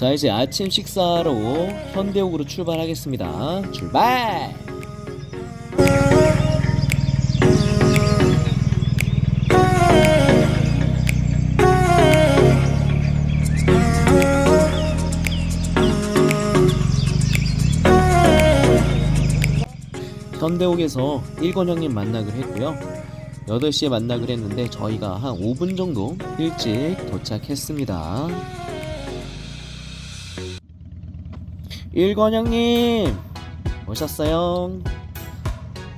자 이제 아침 식사하러 현대옥으로 출발하겠습니다. 출발! 현대옥에서 일권 형님 만나기로 했고요. 8시에 만나기로 했는데 저희가 한 5분 정도 일찍 도착했습니다. 일권 형님 오셨어요?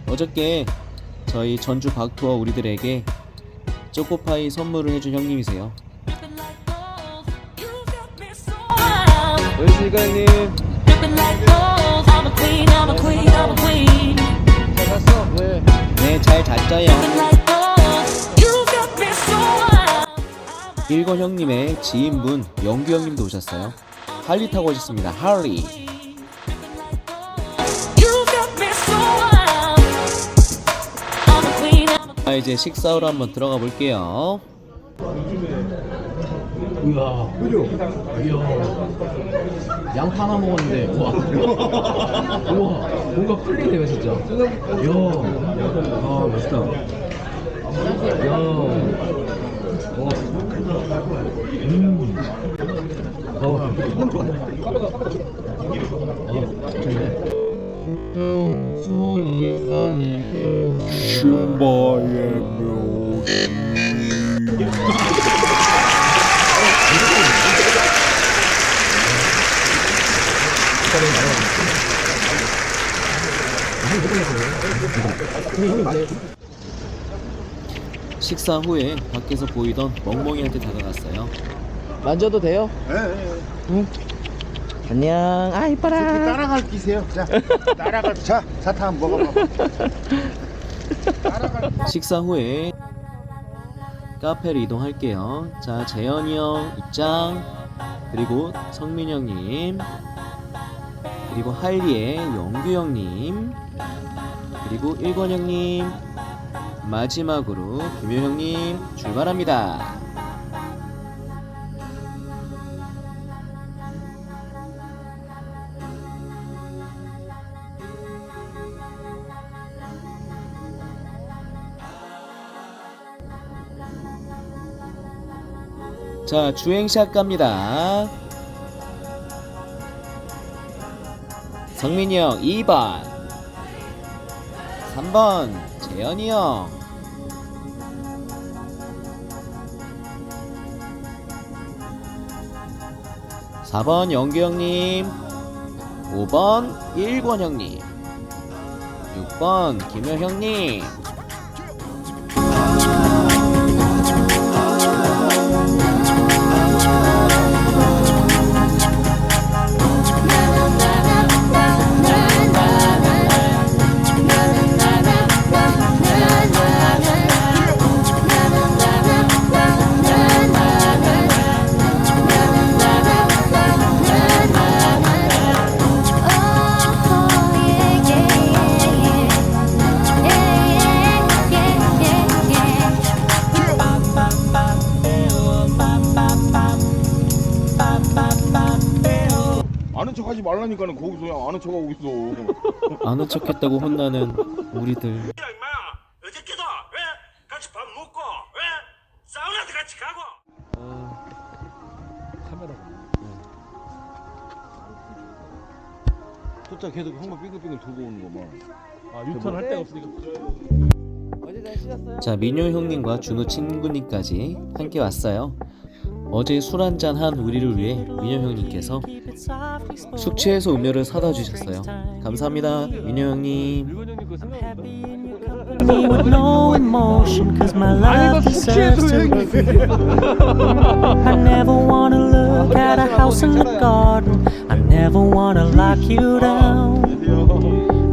어저께 저희 전주 박투어 우리들에게 초코파이 선물을 해준 형님이세요. 우리 일관님 잘 잤어? 네 네, 잘 잤어요. 일권 형님의 지인분 영규 형님도 오셨어요. 할리 타고 오셨습니다. 할리. 자, 이제 식사하러 한번 들어가 볼게요. 우와 그죠? 양파 하나 먹었는데 우와 우와 뭔가 풀리네요 진짜 이야 아 맛있다 이야 와 음. 어. 아, 좋네. 슈바의 묘시. 식사 후에 밖에서 보이던 멍멍이한테 다가갔어요. 만져도 돼요? 응. 안녕. 아 이뻐라. 따라갈 기세요. 자, 따라갈. 자, 사탕 한번 먹어봐. 식사 후에 카페로 이동할게요. 자, 재현이 형 입장, 그리고 성민 형님, 그리고 할리의 영규 형님, 그리고 일권 형님, 마지막으로 김효 형님 출발합니다. 자, 주행샷 갑니다. 성민이 형 2번. 3번 재현이 형. 4번 영규 형님. 5번 일권 형님. 6번 김효 형님. 말라니까는 거기서 그냥 아는 척하고 있어. 아는 척했다고 혼나는 우리들. 야 임마 어저께도 왜 같이 밥 먹고 왜 사우나도 같이 가고 진짜 계속 형만 빙글빙글 돌고 오는 거만. 아 유턴 할 데가 없으니까. 자, 민효 형님과 준호 친구님까지 함께 왔어요. 어제 술 한잔 한 우리를 위해 민효 형님께서 숙취해소 음료를 사다 주셨어요. 감사합니다, 민효 형님. me with no emotion cause my love deserves to I never wanna look at a house in the garden I never wanna lock you down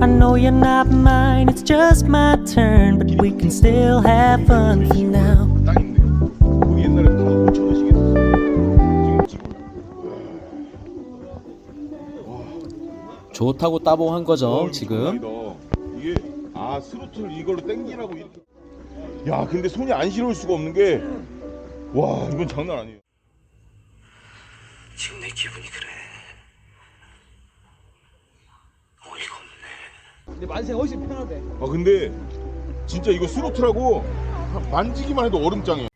I know you're not mine, it's just my turn But we can still have fun for now 좋다고 따봉한 거죠, 지금. 대박이다. 이게 아 스로틀 이걸로 땡기라고 이렇게. 야 근데 손이 안 시려울 수가 없는 게 와 이건 장난 아니에요. 지금 내 기분이 그래. 어이가 없네. 근데 만세 훨씬 편하대. 아 근데 진짜 이거 스로틀하고 만지기만 해도 얼음장이야.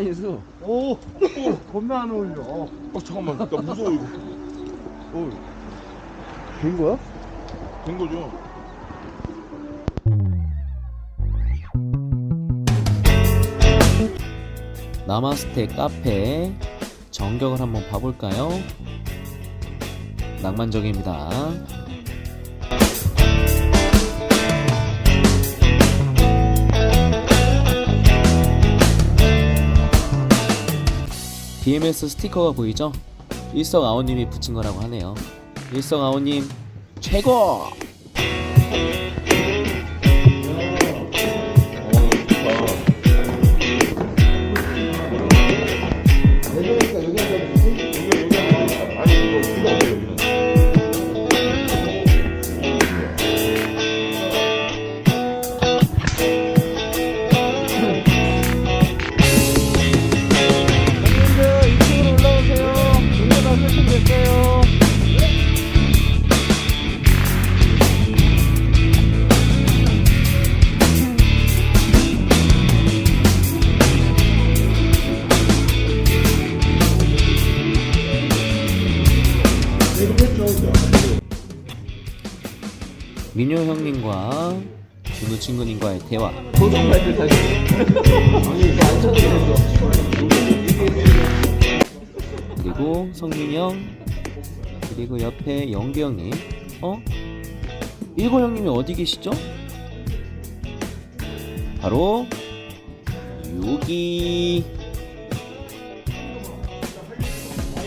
깔면 인수. 오, 오 겁나 안 어울려. 어, 잠깐만, 나 무서워 이거. 어, 된 거야? 된 거죠? 나마스테 카페 정격을 한번 봐볼까요? 낭만적입니다. BMS 스티커가 보이죠? 일석아오님이 붙인 거라고 하네요. 일석아오님 최고! 민효 형님과 준우 친구님과의 대화 쳐도 되겠어. 그리고 성민이 형 그리고 옆에 영규 형님 어? 일고 형님이 어디 계시죠? 바로 여기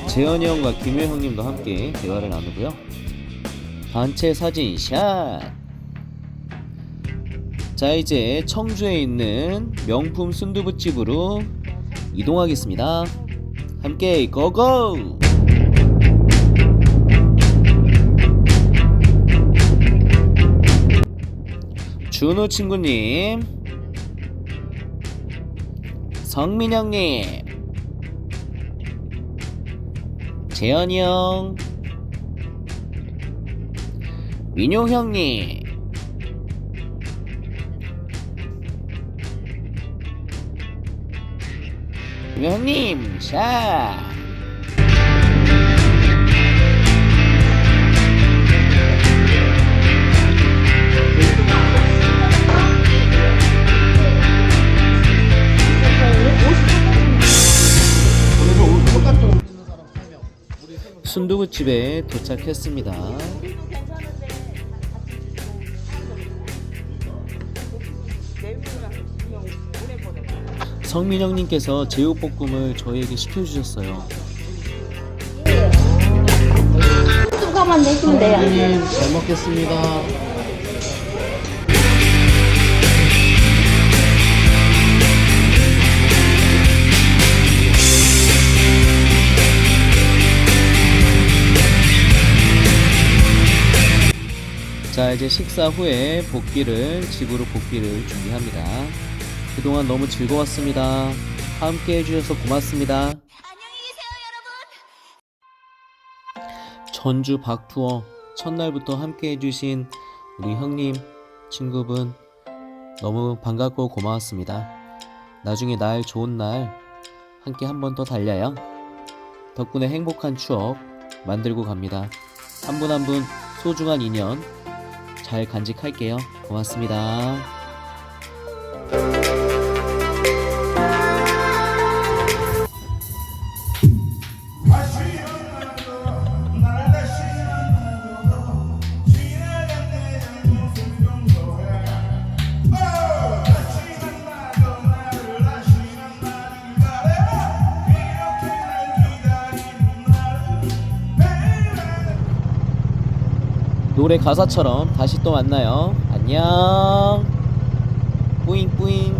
재현이 형과 김효 형님도 함께 대화를 나누고요 단체 사진 샷! 자 이제 청주에 있는 명품 순두부집으로 이동하겠습니다 함께 고고! 준우 친구님, 성민 형님, 재현이 형, 민용 형님, 샷! 순두부집에 도착했습니다. 성민영님께서 제육볶음을 저희에게 시켜주셨어요. 뚜껑만 내시면 돼요. 님, 잘 먹겠습니다. 자 이제 식사 후에 복귀를 집으로 복귀를 준비합니다. 그동안 너무 즐거웠습니다. 함께 해주셔서 고맙습니다. 전주 박투어 첫날부터 함께 해주신 우리 형님, 친구분 너무 반갑고 고마웠습니다. 나중에 날 좋은 날 함께 한 번 더 달려요. 덕분에 행복한 추억 만들고 갑니다. 한 분 한 분 소중한 인연 잘 간직할게요. 고맙습니다. 노래 가사처럼 다시 또 만나요. 안녕. 뿌잉 뿌잉.